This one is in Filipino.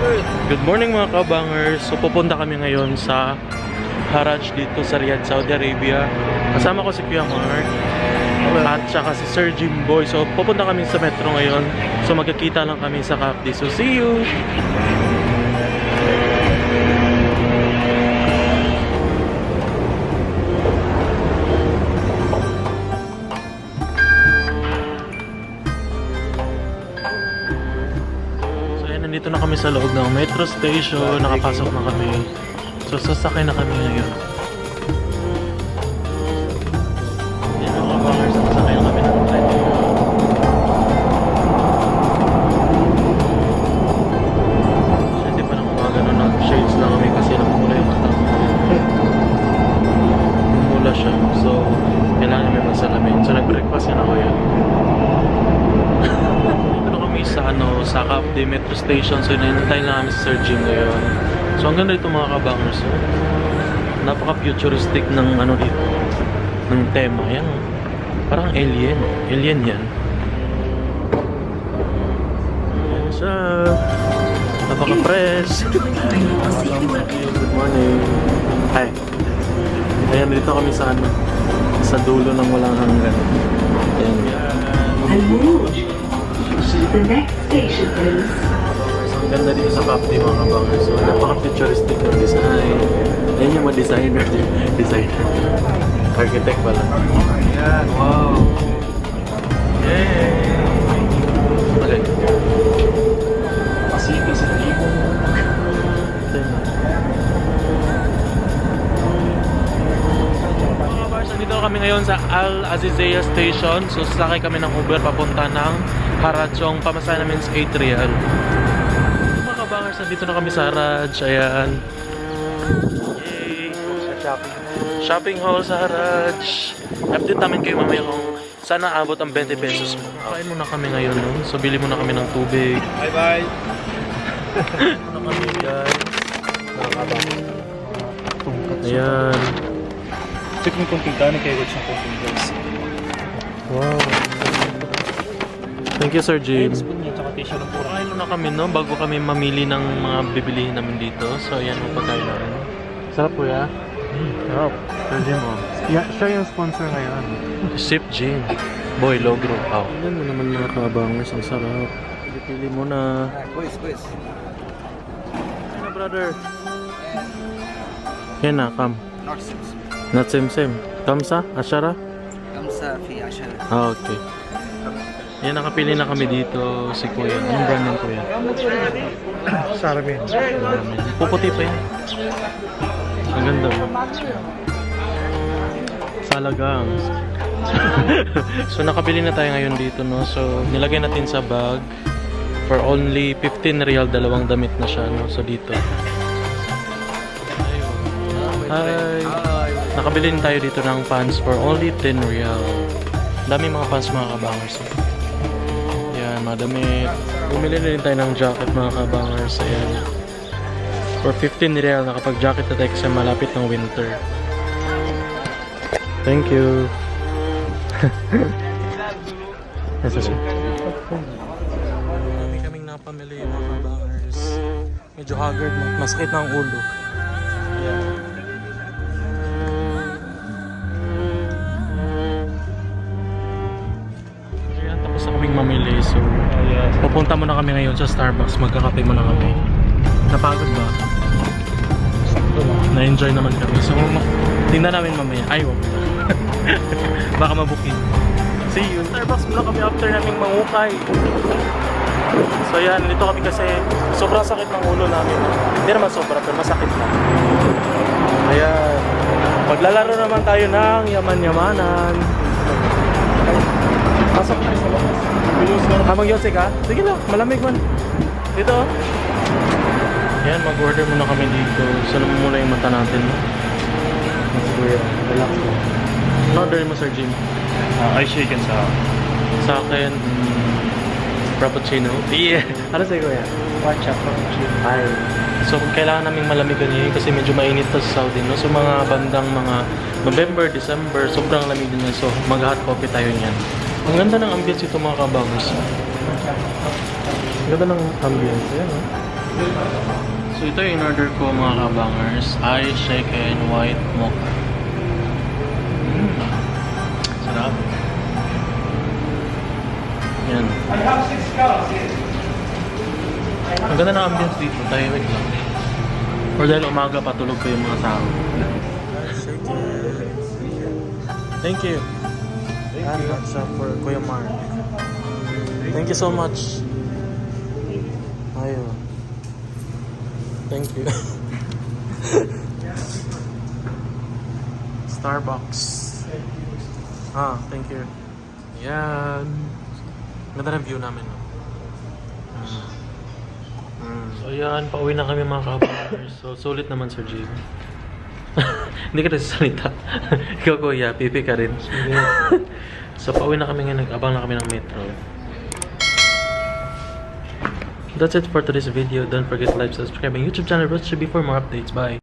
Good morning mga kabangers. So pupunta kami ngayon sa Haraj dito sa Riyadh, Saudi Arabia. Kasama ko si Kuya Mark at saka si Sir Jimboy. So pupunta kami sa metro ngayon. So magkikita lang kami sa Capdi. So see you! Kami sa loob ng metro station. Nakapasok na kami. So sasakay na kami ngayon. Sa Capde Metro Station. So, hinahintay na kami sa Sir Jim ngayon. So, ang ganda dito mga kabangers. Oh. Napaka-futuristic ng ano dito. Ng tema. Yan. oh. Parang alien. Alien yan. Ayan siya. Napaka-fresh. Good morning. Hi. Ayan, dito kami sa ano. Sa dulo ng walang hanggan. Ayan. move. The next station is Ang ganda dito sa Capdi mga kabangers. So, napaka-futuristic ng design. Yan yung mga designer. designer. Architect pala. Yan, wow. Yay! Okay. Kasi kasi kabars, nandito kami ngayon sa Al Azizia Station. So, sasakay kami ng Uber papunta ng Harajong. Pamasahe namin sa 8 Real. Mga kabangers, nandito na kami sa Haraj. Ayan. Yay! Shopping. Shopping hall sa Haraj. Update namin kayo mamaya kung saan naabot ang 20 pesos mo. Kain muna kami ngayon. No? So, bili muna kami ng tubig. Bye bye. Muna kami, guys. Ayan. Check mo kung tingkano kayo sa kung guys. Wow. Thank you, Sir James. Spoon niya, tsaka tissue ng pura. Kain muna kami, no? Bago kami mamili ng mga bibilihin namin dito. So, ayan ang pagkain namin. Sarap po, ya. Sarap. Sir Jim, oh. Yeah, siya yung sponsor ngayon. Sip Gin. Boy, Logro. Wow. Tingnan mo naman mga kabangers. Ang sarap. Pili mo na. Quiz, quiz. Ano, brother? Yan na, kam. Not same same. Kamsa? Ashara? Kamsa fi ashara. Ah, okay. Yan, nakapili na kami dito. Si Kuya. Anong brand ng Kuya? Sarabin. Marami. Puputi pa yan. Ang ganda. oh. Salagang. so nakabili na tayo ngayon dito no. So nilagay natin sa bag for only 15 real dalawang damit na siya no. So dito. Hi. Nakabili tayo dito ng pants for only 10 real. Dami mga pants mga kabangers. eh. Yan, mga damit. Bumili na rin tayo ng jacket mga kabangers. Ayan. For 15 real, nakapag-jacket na tayo kasi malapit ng winter. Thank you. Yes, sir. Marami kaming napamili mga kabangers. Medyo haggard. Masakit na ang ulo. Kami ngayon sa Starbucks. Magkakape muna kami. Napagod ba? Na-enjoy naman kami. So, tingnan namin mamaya. Ay, wag. Baka mabukin. See you. Starbucks muna kami after naming mangukay. So yan, dito kami kasi sobrang sakit ng ulo namin. Hindi naman sobra, pero masakit na. Ayan. Paglalaro naman tayo ng yaman-yamanan. Pasok tayo sa labas. Ah? Sige lang, malamig man. Dito. oh. Yan, mag-order muna kami dito. Saan mo muna yung mata natin. kuya. Relax mo. Ano order mo, Sir Jim? Ah, ice shaken sa Sa akin, mm, Frappuccino. Yeah. ano sa'yo, kuya? matcha frappuccino. Ay. So, kailangan naming malamigan ngayon kasi medyo mainit pa sa Saudi, no? So, mga bandang mga November, December, sobrang lamig din yan. So, mag-hot coffee tayo niyan. Ang ganda ng ambience ito mga kabangers. Ang ganda ng ambience. Ayan, no? So ito yung in-order ko mga kabangers. Ice shake and white mocha. Mm. Sarap. Yan. Ang ganda ng ambience dito. Tahimik lang. Or dahil umaga patulog ko yung mga tao. Thank you. Thank you. Siya for Kuya Mark. Thank you so much. Ayo. Thank you. Starbucks. Ah, thank you. Yan. Ganda ng view namin. No? Mm. Mm. So yan, pauwi na kami mga kapatid. So sulit naman Sir Jim. Hindi ka rin salita. Ikaw kuya, pipi ka rin. so pauwi na kami ngayon, nag-abang na kami ng metro. That's it for today's video. Don't forget to like, subscribe my YouTube channel, Roach for more updates. Bye!